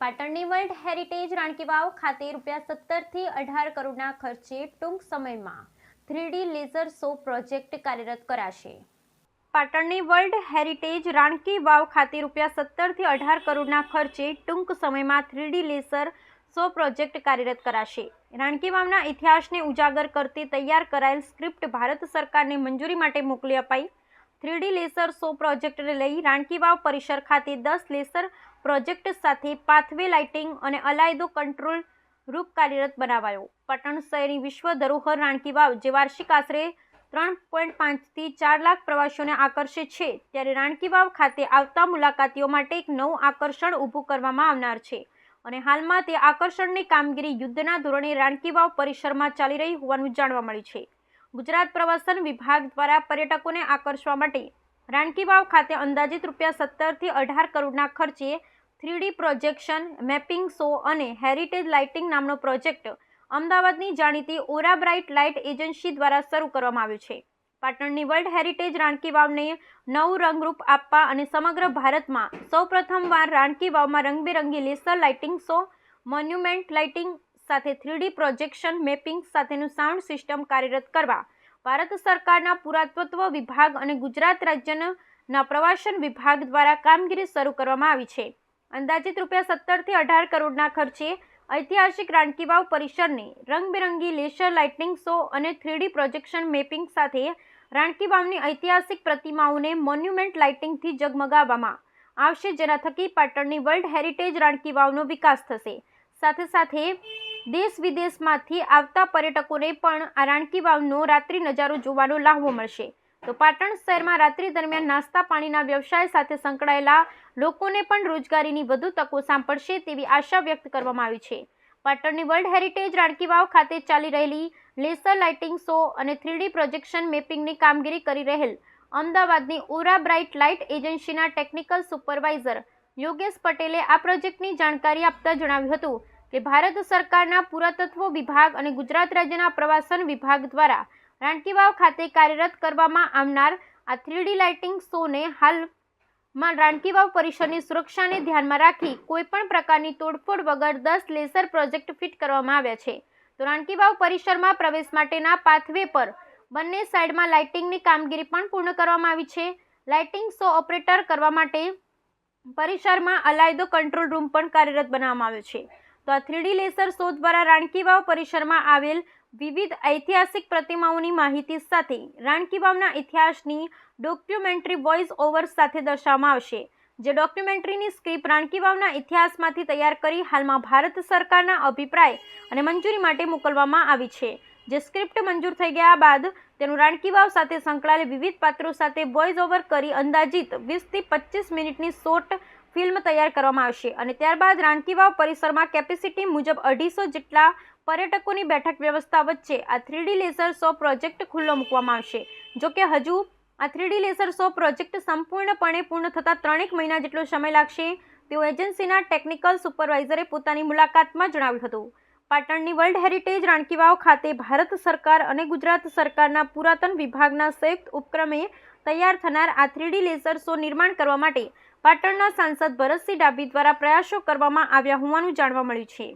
પાટણની world heritage રાણકી વાવ ખાતે રૂપિયા સત્તરથી અઢાર કરોડના ખર્ચે ટૂંક સમયમાં થ્રીડી લેઝર શો પ્રોજેક્ટ કાર્યરત કરાશે. પાટણની વર્લ્ડ હેરિટેજ રાણકી વાવ ખાતે રૂપિયા સત્તરથી અઢાર કરોડના ખર્ચે ટૂંક સમયમાં થ્રીડી લેસર શો પ્રોજેક્ટ કાર્યરત કરાશે. રાણકી વાવના ઇતિહાસને ઉજાગર કરતી તૈયાર કરાયેલ સ્ક્રિપ્ટ ભારત સરકારને મંજૂરી માટે મોકલી અપાઈ. થ્રીડી લેસર શો પ્રોજેક્ટને લઈ રાણકી વાવ પરિસર ખાતે દસ લેસર પ્રોજેક્ટ સાથે પાથવે લાઇટિંગ અને અલાયદો કંટ્રોલ રૂપ કાર્યરત બનાવાયો. પાટણ શહેરની વિશ્વ ધરોહર રાણકી વાવ જે વાર્ષિક આશરે ત્રણ પોઈન્ટ પાંચથી ચાર લાખ પ્રવાસીઓને આકર્ષે છે, ત્યારે રાણકી વાવ ખાતે આવતા મુલાકાતીઓ માટે એક નવું આકર્ષણ ઊભું કરવામાં આવનાર છે. અને હાલમાં તે આકર્ષણની કામગીરી યુદ્ધના ધોરણે રાણકી વાવ પરિસરમાં ચાલી રહી હોવાનું જાણવા મળ્યું છે. ગુજરાત પ્રવાસન વિભાગ દ્વારા પર્યટકોને આકર્ષવા માટે રાણકી વાવ ખાતે અંદાજિત રૂપિયા સત્તરથી અઢાર કરોડના ખર્ચે three D projection, mapping show અને હેરિટેજ લાઇટિંગ નામનો પ્રોજેક્ટ અમદાવાદની જાણીતી ઓરા બ્રાઇટ લાઇટ એજન્સી દ્વારા શરૂ કરવામાં આવ્યો છે. પાટણની વર્લ્ડ હેરિટેજ રાણકી વાવને નવું રંગરૂપ આપવા અને સમગ્ર ભારતમાં સૌપ્રથમવાર રાણકી વાવમાં રંગબેરંગી laser lighting show, monument lighting સાથે થ્રીડી પ્રોજેક્શન મેપિંગ સાથેનું સાઉન્ડ સિસ્ટમ કાર્યરત કરવા, ભારત સરકારના પુરાતત્વ વિભાગ અને ગુજરાત રાજ્યના પ્રવાસન વિભાગ દ્વારા કામગીરી શરૂ કરવામાં આવી છે. અંદાજિત રૂપિયા સત્તરથી અઢાર કરોડના ખર્ચે ઐતિહાસિક રાણકી વાવ પરિસરને રંગબેરંગી લેસર લાઇટિંગ શો અને થ્રીડી પ્રોજેક્શન મેપિંગ સાથે રાણકી વાવની ઐતિહાસિક પ્રતિમાઓને મોન્યુમેન્ટ લાઇટિંગથી જગમગાવવામાં આવશે. જેના થકી પાટણની વર્લ્ડ હેરિટેજ રાણકી વાવનો વિકાસ થશે. સાથે સાથે દેશ વિદેશમાંથી આવતા પર્યટકોને પણ આ રાણકી વાવનો રાત્રિ નજારો જોવાનો લાહવો મળશે. તો પાટણ શહેરમાં રાત્રિ દરમિયાન નાસ્તા પાણીના વ્યવસાય સાથે સંકળાયેલા લોકોને પણ રોજગારીની વધુ તકો સાંપડશે તેવી આશા વ્યક્ત કરવામાં આવી છે. પાટણની વર્લ્ડ હેરિટેજ રાણકી વાવ ખાતે ચાલી રહેલી લેસર લાઇટિંગ શો અને થ્રીડી પ્રોજેક્શન મેપિંગની કામગીરી કરી રહેલ અમદાવાદની ઓરા બ્રાઇટ લાઇટ એજન્સીના ટેકનિકલ સુપરવાઇઝર યોગેશ પટેલે આ પ્રોજેક્ટની જાણકારી આપતા જણાવ્યું હતું કે ભારત સરકારના પુરાતત્વ વિભાગ અને ગુજરાત રાજ્યના પ્રવાસન વિભાગ દ્વારા રાણકી વાવ ખાતે કાર્યરત કરવામાં આવનાર આ થ્રીડી લાઇટિંગ શોને હાલમાં રાણકી વાવ પરિસરની સુરક્ષાને ધ્યાનમાં રાખી કોઈપણ પ્રકારની તોડફોડ વગર દસ લેસર પ્રોજેક્ટ ફિટ કરવામાં આવ્યા છે. તો રાણકી વાવ પરિસરમાં પ્રવેશ માટેના પાથવે પર બંને સાઈડમાં લાઇટિંગની કામગીરી પણ પૂર્ણ કરવામાં આવી છે. લાઇટિંગ શો ઓપરેટર કરવા માટે પરિસરમાં અલાયદો કંટ્રોલ રૂમ પણ કાર્યરત બનાવવામાં આવ્યો છે. તો આ થ્રીડી લેસર શો દ્વારા રાણકી વાવ પરિસરમાં આવેલ વિવિધ ઐતિહાસિક પ્રતિમાઓની માહિતી સાથે રાણકી વાવના ઇતિહાસની ડોક્યુમેન્ટરી વોઇસ ઓવર સાથે દર્શાવવામાં આવશે, જે ડોક્યુમેન્ટરીની સ્ક્રિપ્ટ રાણકી વાવના ઇતિહાસમાંથી તૈયાર કરી હાલમાં ભારત સરકારના અભિપ્રાય અને મંજૂરી માટે મોકલવામાં આવી છે. જે સ્ક્રિપ્ટ મંજૂર થઈ ગયા બાદ તેનું રાણકી વાવ સાથે સંકળાયેલ વિવિધ પાત્રો સાથે વોઇસ ઓવર કરી અંદાજિત વીસથી પચીસ મિનિટની શોર્ટ ફિલ્મ તૈયાર કરવામાં આવશે અને ત્યારબાદ રાણકી વાવ પરિસરમાં કેપેસિટી મુજબ અઢીસો જેટલા પર્યટકોની બેઠક વ્યવસ્થા વચ્ચે આ થ્રીડી લેસર શો પ્રોજેક્ટ ખુલ્લો મૂકવામાં આવશે. જો કે હજુ આ થ્રીડી લેસર શો પ્રોજેક્ટ સંપૂર્ણપણે પૂર્ણ થતાં ત્રણેક મહિના જેટલો સમય લાગશે તેવું એજન્સીના ટેકનિકલ સુપરવાઇઝરે પોતાની મુલાકાતમાં જણાવ્યું હતું. પાટણની વર્લ્ડ હેરિટેજ રાણકી વાવ ખાતે ભારત સરકાર અને ગુજરાત સરકારના પુરાતન વિભાગના સંયુક્ત ઉપક્રમે તૈયાર થનાર આ થ્રીડી લેસર શો નિર્માણ કરવા માટે પાટણના સાંસદ ભરતસિંહ ડાભી દ્વારા પ્રયાસો કરવામાં આવ્યા હોવાનું જાણવા મળ્યું છે.